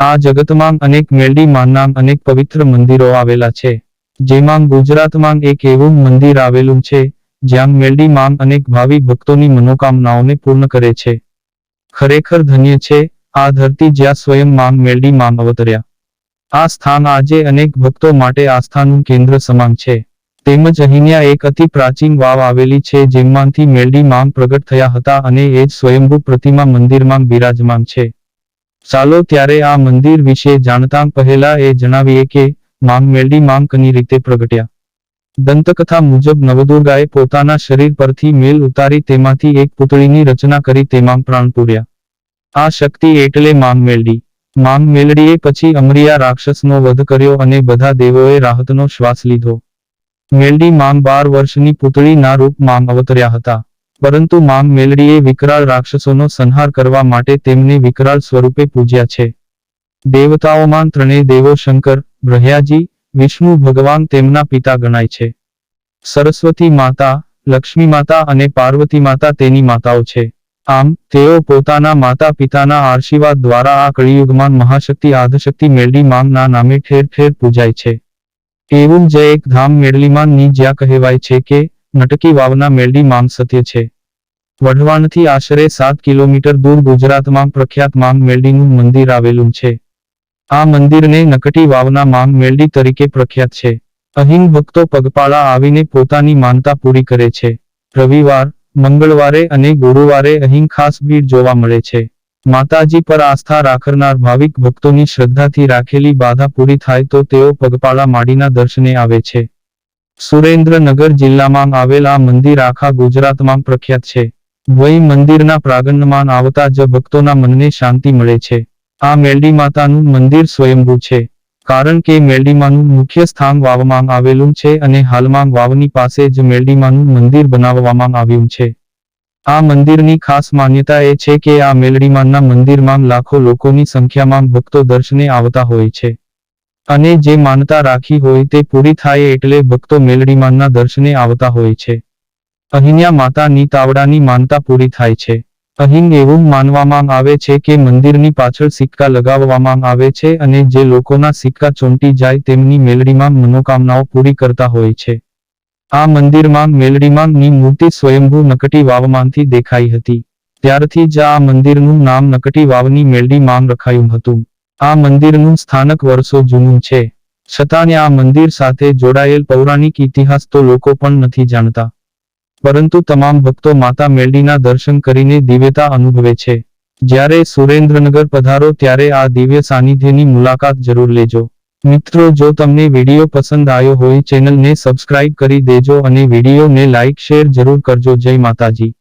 આ જગતમાં અનેક મેલડી માનનામ અનેક પવિત્ર મંદિરો આવેલા છે. જેમાં ગુજરાતમાં એક એવું મંદિર આવેલું છે, જ્યાં મેલડી માંગ અનેક ભાવિ ભક્તોની મનોકામનાઓને પૂર્ણ કરે છે. ખરેખર ધન્ય છે, આ ધરતી જ્યાં સ્વયં માંગ મેલડી માંગ અવતર્યા. આ સ્થાન આજે અનેક ભક્તો માટે આસ્થાનું કેન્દ્ર સમાન છે. તેમજ અહીંયા એક અતિ પ્રાચીન વાવ આવેલી છે, જેમાંથી મેલડી માંગ પ્રગટ થયા હતા અને એ જ સ્વયંભૂ પ્રતિમા મંદિરમાં બિરાજમાન છે. ચાલો ત્યારે આ મંદિર વિશે જાણતા પહેલા એ જણાવીએ કે માંગ મેલડી માંગ કની રીતે પ્રગટ્યા. દંતકથા મુજબ નવદુર્ગાએ પોતાના શરીર પરથી મેલ ઉતારી તેમાંથી એક પુતળીની રચના કરી તેમાં પ્રાણ પૂર્યા. આ શક્તિ એટલે માંગ મેલડી માંગ મેલડીએ પછી અમરિયા રાક્ષસનો વધ કર્યો અને બધા દેવોએ રાહતનો શ્વાસ લીધો. મેલડી માંગ બાર વર્ષની પુતળીના રૂપ માંગ અવતર્યા હતા. પરંતુ માંગ મેલડીએ વિકરાળ રાક્ષસોનો સંહાર કરવા માટે તેમને વિકરાળ સ્વરૂપે પૂજ્યા છે. દેવતાઓમાં ત્રણેય દેવો શંકર બ્રહ્યાજી વિષ્ણુ ભગવાન તેમના પિતા ગણાય છે. સરસ્વતી માતા, લક્ષ્મી માતા અને પાર્વતી માતા તેની માતાઓ છે. આમ, તેઓ પોતાના માતા પિતાના આશીર્વાદ દ્વારા આ કળિયુગમાં મહાશક્તિ આધશક્તિ મેળડી માંગના નામે ઠેર ઠેર પૂજાય છે. એવું જ એક ધામ મેળલીમાં ની જ્યાં કહેવાય છે કે નટકી વાવના મેલડી માંગ સત્ય છે. વઢવાણથી આશરે સાત કિલોમીટર દૂર ગુજરાતમાં પ્રખ્યાત માંગ મેલડીનું મંદિર આવેલું છે. આ મંદિરને નકટી વાવના માંગ મેલડી તરીકે પ્રખ્યાત છે. અહીં ભક્તો પગપાળા આવીને પોતાની માનતા પૂરી કરે છે. રવિવાર, મંગળવારે અને ગુરુવારે અહીં ખાસ ભીડ જોવા મળે છે. માતાજી પર આસ્થા રાખનાર ભાવિક ભક્તોની શ્રદ્ધાથી રાખેલી બાધા પૂરી થાય તો તેઓ પગપાળા માડીના દર્શને આવે છે. સુરેન્દ્રનગર જિલ્લામાં આવેલ આ મંદિર આખા ગુજરાતમાં પ્રખ્યાત છે. વય મંદિરના પ્રાંગણમાં આવતા જ ભક્તોના મનને શાંતિ મળે છે. આ મેલડી માતાનું મંદિર સ્વયંભૂ છે. કારણ કે મેલડીમાનું મુખ્ય સ્થાન વાવમાં આવેલું છે અને હાલમાં વાવની પાસે જ મેલડીમાનું મંદિર બનાવવામાં આવ્યું છે. આ મંદિરની ખાસ માન્યતા એ છે કે આ મેલડીમાનના મંદિરમાં લાખો લોકોની સંખ્યામાં ભક્તો દર્શને આવતા હોય છે. અને જે માનતા રાખી હોય તે પૂરી થાય એટલે ભક્તો મેલડીમાનના દર્શને આવતા હોય છે. અહીંયા માતાની તાવડાની માનતા પૂરી થાય છે. અહીં એવું માનવામાં આવે છે કે મંદિરની પાછળ સિક્કા લગાવવામાં આવે છે અને જે લોકોના સિક્કા ચોંટી જાય તેમની મેલડીમાં મનોકામનાઓ પૂરી કરતા હોય છે. આ મંદિરમાં મેલડીમાંની મૂર્તિ સ્વયંભૂ નકટી વાવમાંથી દેખાઈ હતી. ત્યારથી જ આ મંદિરનું નામ નકટી વાવની મેલડી માંગ રખાયું હતું. આ મંદિરનું સ્થાનક વર્ષો જૂનું છે. છતાં આ મંદિર સાથે જોડાયેલ પૌરાણિક ઇતિહાસ તો લોકો પણ નથી જાણતા. પરંતુ તમામ ભક્તો માતા મેલડીના દર્શન કરીને દિવ્યતા અનુભવે છે. જ્યારે સુરેન્દ્રનગર પધારો ત્યારે આ દિવ્ય સાનિધ્યની મુલાકાત જરૂર લેજો. મિત્રો, જો તમને વીડિયો પસંદ આવ્યો હોય, ચેનલને સબસ્ક્રાઇબ કરી દેજો અને વિડીયોને લાઇક, શેર જરૂર કરજો. જય માતાજી.